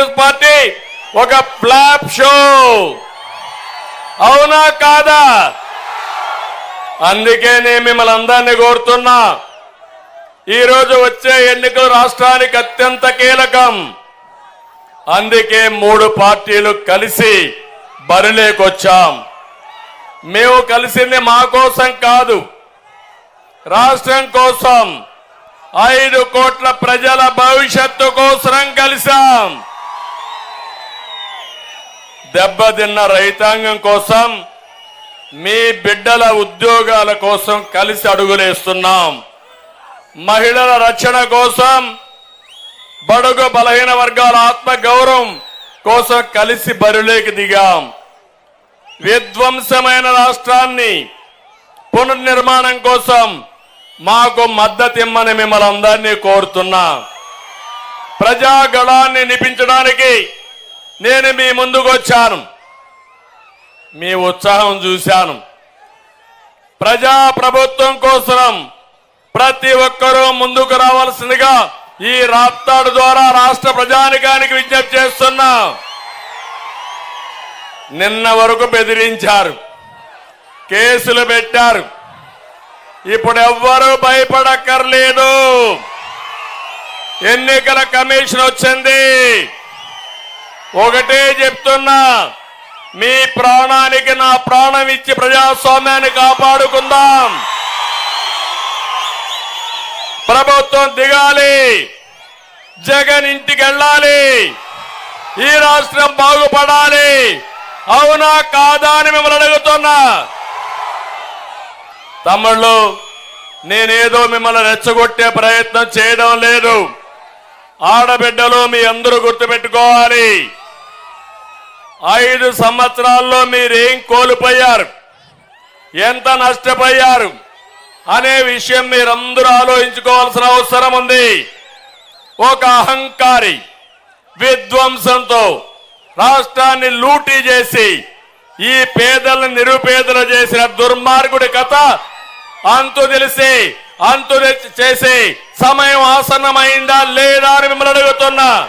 Congress party ఒక flop show. అవునా కాదా? అందుకే నేను మిమ్మల్ని అందరినీ కోరుతున్నా. ఈరోజు వచ్చే ఎన్నికలు రాష్ట్రానికి అత్యంత కీలకం. అందుకే మూడు పార్టీలు కలిసి బరిలేకొచ్చాం. మేము కలిసింది మా కోసం కాదు రాష్ట్రం కోసం. ఐదు కోట్ల ప్రజల భవిష్యత్తు కోసం కలిసాం దెబ్బతిన్న రైతాంగం కోసం మీ బిడ్డల ఉద్యోగాల కోసం కలిసి అడుగులేస్తున్నాం. మహిళల రక్షణ కోసం బడుగు బలహీన వర్గాల ఆత్మ గౌరవం కోసం కలిసి బరిలోకి దిగాం. విధ్వంసమైన రాష్ట్రాన్ని పునర్నిర్మాణం కోసం మాకు మద్దతు ఇమ్మని మిమ్మల్ని అందరినీ కోరుతున్నా. ప్రజాగళాన్ని నిపించడానికి నేను మీ ముందుకు వచ్చాను మీ ఉత్సాహం చూశాను. ప్రజా ప్రభుత్వం కోసం ప్రతి ఒక్కరూ ముందుకు రావాల్సిందిగా ఈ రాప్తాడు ద్వారా రాష్ట్ర ప్రజానికానికి విజ్ఞప్తి చేస్తున్నా. నిన్న వరకు బెదిరించారు. కేసులు పెట్టారు. ఇప్పుడు ఎవ్వరూ భయపడక్కర్లేదు. ఎన్నికల కమిషన్ వచ్చింది. ఒకటే చెప్తున్నా. మీ ప్రాణానికి నా ప్రాణం ఇచ్చి ప్రజాస్వామ్యాన్ని కాపాడుకుందాం. ప్రభుత్వం దిగాలి. జగన్ ఇంటికి వెళ్ళాలి. ఈ రాష్ట్రం బాగుపడాలి. అవునా కాదా అని మిమ్మల్ని అడుగుతున్నా. తమ్ముళ్ళు నేనేదో మిమ్మల్ని రెచ్చగొట్టే ప్రయత్నం చేయడం లేదు. ఆడబిడ్డలు మీ అందరూ గుర్తుపెట్టుకోవాలి. ఐదు సంవత్సరాల్లో మీరేం కోల్పోయారు? ఎంత నష్టపోయారు? అనే విషయం మీరందరూ ఆలోచించుకోవాల్సిన అవసరం ఉంది. ఒక అహంకారి విధ్వంసంతో రాష్ట్రాన్ని లూటీ చేసి ఈ పేదలను నిరుపేదలు చేసిన దుర్మార్గుడి కథ అంతు తెలిసి అంతు తెచ్చి- చేసి సమయం ఆసన్నమైందా లేదా అని మిమ్మల్ని అడుగుతున్నా.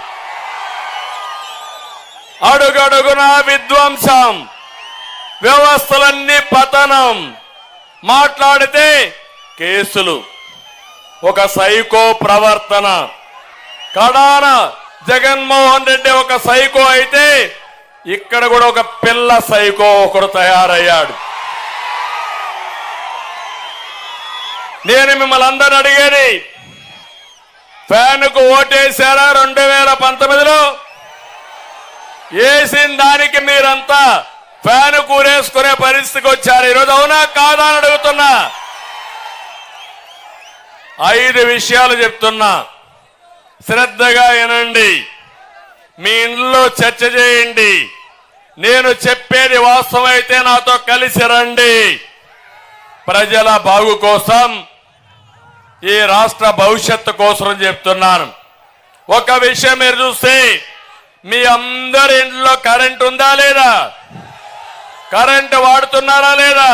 అడుగడుగున విధ్వంసం. వ్యవస్థలన్నీ పతనం. మాట్లాడితే కేసులు. ఒక సైకో ప్రవర్తన. కడాన జగన్మోహన్ రెడ్డి ఒక సైకో అయితే ఇక్కడ కూడా ఒక పిల్ల సైకో ఒకడు తయారయ్యాడు. నేను మిమ్మల్ని అందరిని అడిగేది ఫ్యాన్కు ఓటేశారా రెండు వేల పంతొమ్మిదిలో? వేసిన దానికి మీరంతా ఫ్యాన్ కూరేసుకునే పరిస్థితికి వచ్చారు. ఈరోజు అవునా కాదా అని అడుగుతున్నా. ఐదు విషయాలు చెప్తున్నా. శ్రద్ధగా వినండి. మీ ఇంట్లో చర్చ చేయండి. నేను చెప్పేది వాస్తవమైతే నాతో కలిసి రండి. ప్రజల బాగు కోసం ఈ రాష్ట్ర భవిష్యత్తు కోసం చెప్తున్నాను. ఒక విషయం మీరు చూస్తే మీ అందరి ఇంట్లో కరెంట్ ఉందా లేదా? కరెంట్ వాడుతున్నారా లేదా?